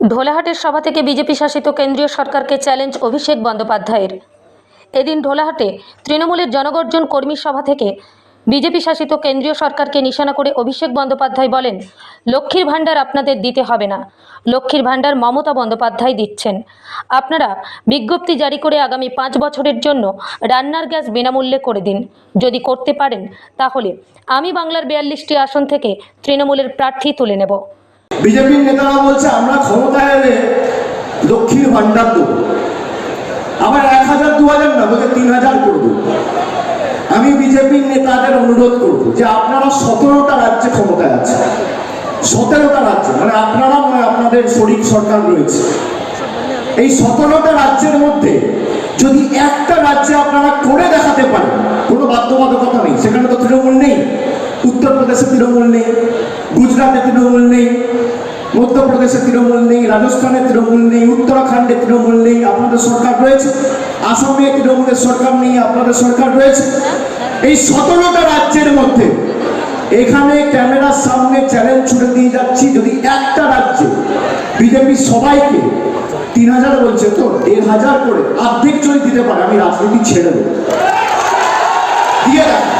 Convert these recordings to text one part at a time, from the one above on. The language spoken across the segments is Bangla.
ঢোলাহাটের সভা থেকে বিজেপি শাসিত কেন্দ্রীয় সরকারকে চ্যালেঞ্জ অভিষেক বন্দ্যোপাধ্যায়ের। এদিন ঢোলাহাটে তৃণমূলের জনগর্জন কর্মী সভা থেকে বিজেপি শাসিত কেন্দ্রীয় সরকারকে নিশানা করে অভিষেক বন্দ্যোপাধ্যায় বলেন, লক্ষ্মীর ভাণ্ডার আপনাদের দিতে হবে না। লক্ষ্মীর ভাণ্ডার মমতা বন্দ্যোপাধ্যায় দিচ্ছেন। আপনারা বিজ্ঞপ্তি জারি করে আগামী পাঁচ বছরের জন্য রান্নার গ্যাস বিনামূল্যে করে দিন। যদি করতে পারেন, তাহলে আমি বাংলার বিয়াল্লিশটি আসন থেকে তৃণমূলের প্রার্থী তুলে নেব। বিজেপির নেতারা বলছে, আমরা ক্ষমতায় এলে লক্ষ্মীর ভান্ডার দেবো। আবার এক হাজার, দু হাজার না, বলছে তিন হাজার করব আমি বিজেপির নেতাদের অনুরোধ করব যে আপনারা সতেরোটা রাজ্যে ক্ষমতায় আছে সতেরোটা রাজ্য মানে আপনারা নয় আপনাদের শরিক সরকার রয়েছে। এই সতেরোটা রাজ্যের মধ্যে যদি একটা রাজ্যে আপনারা করে দেখাতে পারেন, কোনো বাধ্যবাধকতা নেই। সেখানে তো তৃণমূল নেই। উত্তরপ্রদেশে তৃণমূল নেই, গুজরাটে তৃণমূল নেই, মধ্যপ্রদেশে তৃণমূল নেই, রাজস্থানে তৃণমূল নেই, উত্তরাখণ্ডে তৃণমূল নেই, আপনাদের সরকার রয়েছে। আসামে তৃণমূলের সরকার নেই, আপনাদের সরকার রয়েছে। এই সতেরোটা রাজ্যের মধ্যে এখানে ক্যামেরার সামনে চ্যালেঞ্জ ছুড়ে দিয়ে যাচ্ছি, যদি একটা রাজ্যে বিজেপি সবাইকে তিন হাজার বলছে, তো দেড় হাজার করে অর্ধেক যদি দিতে পারে, আমি রাজনীতি ছেড়ে দেবো। দিয়ে দেখা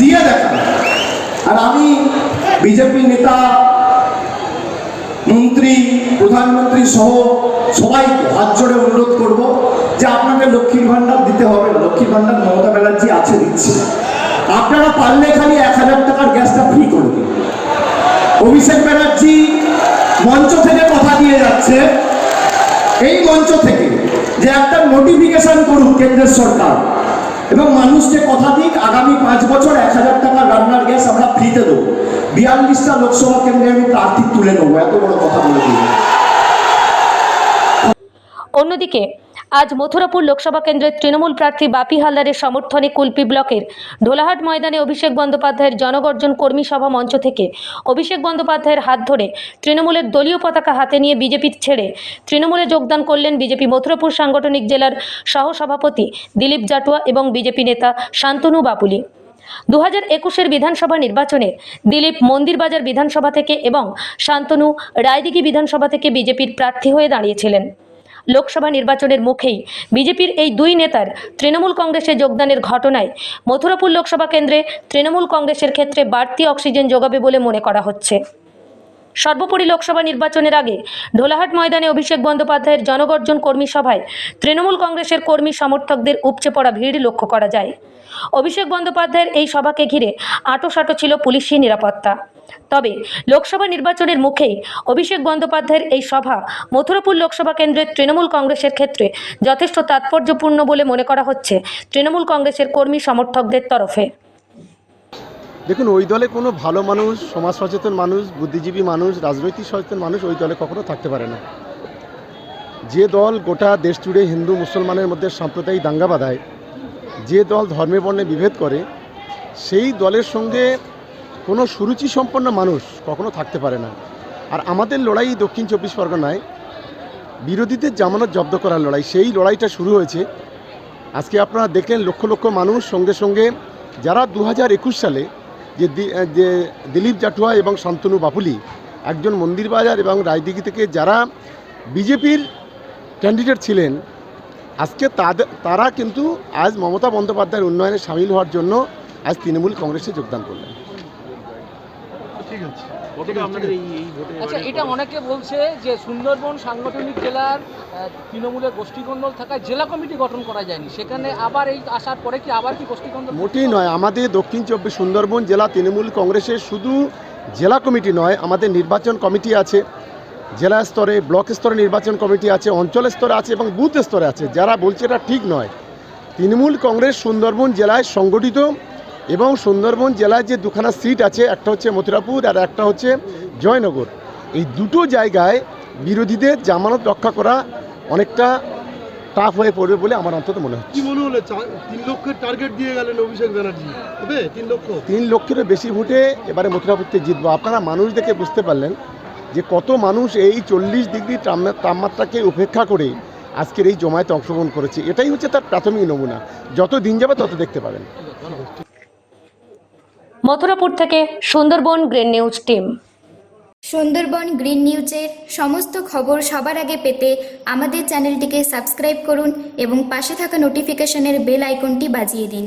দিয়ে দেখা। আর আমি বিজেপি নেতা, মন্ত্রী, প্রধানমন্ত্রী সহ সবাই হাত জোড়ে অনুরোধ করব যে আপনাকে লক্ষ্মীর ভান্ডার দিতে হবে। লক্ষ্মীর ভান্ডার মমতা ব্যানার্জি আছে দিচ্ছে। আপনারা পারলে খালি এক হাজার টাকার গ্যাসটা ফ্রি করে দিন অভিষেক ব্যানার্জি মঞ্চ থেকে কথা দিয়ে যাচ্ছে। এই মঞ্চ থেকে যে একটা নোটিফিকেশন করুন কেন্দ্রের সরকার। এবং মানুষকে কথা দিক, আগামী পাঁচ বছর এক হাজার টাকার রান্নার গ্যাস আমরা ফ্রিতে দেবো। বিয়াল্লিশটা লোকসভা কেন্দ্রে আমি প্রার্থী তুলে নেব, এত বড় কথা বলে দিই অন্যদিকে আজ মথুরাপুর লোকসভা কেন্দ্রের তৃণমূল প্রার্থী বাপি হালদারের সমর্থনে কুলপি ব্লকের ঢোলাহাট ময়দানে অভিষেক বন্দ্যোপাধ্যায়ের জনগর্জন কর্মী সভা মঞ্চ থেকে অভিষেক বন্দ্যোপাধ্যায়ের হাত ধরে তৃণমূলের দলীয় পতাকা হাতে নিয়ে বিজেপি ছেড়ে তৃণমূলে যোগদান করলেন বিজেপি মথুরাপুর সাংগঠনিক জেলার সহসভাপতি দিলীপ জাটুয়া এবং বিজেপি নেতা শান্তনু বাপুলি দু হাজার একুশের বিধানসভা নির্বাচনে দিলীপ মন্দিরবাজার বিধানসভা থেকে এবং শান্তনু রায়দিঘি বিধানসভা থেকে বিজেপির প্রার্থী হয়ে দাঁড়িয়েছিলেন। লোকসভা নির্বাচনের মুখেই বিজেপির এই দুই নেতার তৃণমূল কংগ্রেসে যোগদানের ঘটনায় মথুরাপুর লোকসভা কেন্দ্রে তৃণমূল কংগ্রেসের ক্ষেত্রে বাড়তি অক্সিজেন যোগাবে বলে মনে করা হচ্ছে। সর্বোপরি লোকসভা নির্বাচনের আগে ঢোলাহাট ময়দানে অভিষেক বন্দ্যোপাধ্যায়ের জনগর্জন কর্মী সভায় তৃণমূল কংগ্রেসের কর্মী সমর্থকদের উপচে পড়া ভিড় লক্ষ্য করা যায়। অভিষেক বন্দ্যোপাধ্যায়ের এই সভাকে ঘিরে আঁটোসাঁটো ছিল পুলিশি নিরাপত্তা। তবে লোকসভা নির্বাচনের মুখেই অভিষেক বন্দ্যোপাধ্যায়ের এই সভা মথুরাপুর লোকসভা কেন্দ্রের তৃণমূল কংগ্রেসের ক্ষেত্রে যথেষ্ট তাৎপর্যপূর্ণ বলে মনে করা হচ্ছে তৃণমূল কংগ্রেসের কর্মী সমর্থকদের তরফে। দেখুন, ওই দলে কোনো ভালো মানুষ সমাজ সচেতন মানুষ, বুদ্ধিজীবী মানুষ, রাজনৈতিক সচেতন মানুষ ওই দলে কখনো থাকতে পারে না। যে দল গোটা দেশ জুড়ে হিন্দু, মুসলমানের মধ্যে সাম্প্রদায়িক দাঙ্গা বাঁধায়, যে দল ধর্মে বর্ণে বিভেদ করে, সেই দলের সঙ্গে কোনো সুরুচি সম্পন্ন মানুষ কখনো থাকতে পারে না। আর আমাদের লড়াই দক্ষিণ চব্বিশ পরগনায় বিরোধীদের জামানত জব্দ করার লড়াই, সেই লড়াইটা শুরু হয়েছে। আজকে আপনারা দেখলেন লক্ষ লক্ষ মানুষ সঙ্গে সঙ্গে, যারা দু হাজার একুশ সালে যে যে দিলীপ জাটুয়া এবং শান্তনু বাপুলি একজন মন্দিরবাজার এবং রায়দিঘি থেকে যারা বিজেপির ক্যান্ডিডেট ছিলেন, আজকে তাদের তারা কিন্তু আজ মমতা বন্দ্যোপাধ্যায়ের উন্নয়নে সামিল হওয়ার জন্য আজ তৃণমূল কংগ্রেসে যোগদান করলেন। আচ্ছা এটা অনেকে বলছে যে সুন্দরবন সাংগঠনিক জেলার তৃণমূলের গোষ্ঠীকন্দল থাকায় জেলা কমিটি গঠন করা যায়নি। সেখানে আবার এই আসার পরে কি আবার কি গোষ্ঠীকন্দল মোটেই নয় আমাদের দক্ষিণ চব্বিশ সুন্দরবন জেলা তৃণমূল কংগ্রেসের শুধু জেলা কমিটি নয় আমাদের নির্বাচন কমিটি আছে জেলা স্তরে ব্লক স্তরে নির্বাচন কমিটি আছে অঞ্চল স্তরে আছে এবং বুথ স্তরে আছে। যারা বলছে এটা ঠিক নয় তৃণমূল কংগ্রেস সুন্দরবন জেলায় সংগঠিত এবং সুন্দরবন জেলায় যে দুখানা সিট আছে একটা হচ্ছে মথুরাপুর আর একটা হচ্ছে জয়নগর। এই দুটো জায়গায় বিরোধীদের জামানত রক্ষা করা অনেকটা টাফ হয়ে পড়বে বলে আমার অন্তত মনে হচ্ছে। কি মনে হলো? তিন লক্ষের টার্গেট দিয়ে গেলেন অভিষেক ব্যানার্জি। হবে তিন লক্ষ? তিন লক্ষেরও বেশি ভোটে এবারে মথুরাপুরতে জিতবো। আপনারা মানুষ দেখে বুঝতে পারলেন যে কত মানুষ এই চল্লিশ ডিগ্রি তাপমাত্রাকে উপেক্ষা করে আজকের এই জমায়েতে অংশগ্রহণ করেছে। এটাই হচ্ছে তার প্রাথমিক নমুনা। যত দিন যাবে তত দেখতে পাবেন। মথুরাপুর থেকে Sundarban green news team. Sundarban green নিউজের সমস্ত খবর সবার আগে পেতে আমাদের চ্যানেলটিকে সাবস্ক্রাইব করুন এবং পাশে থাকা নোটিফিকেশনের বেল আইকনটি বাজিয়ে দিন।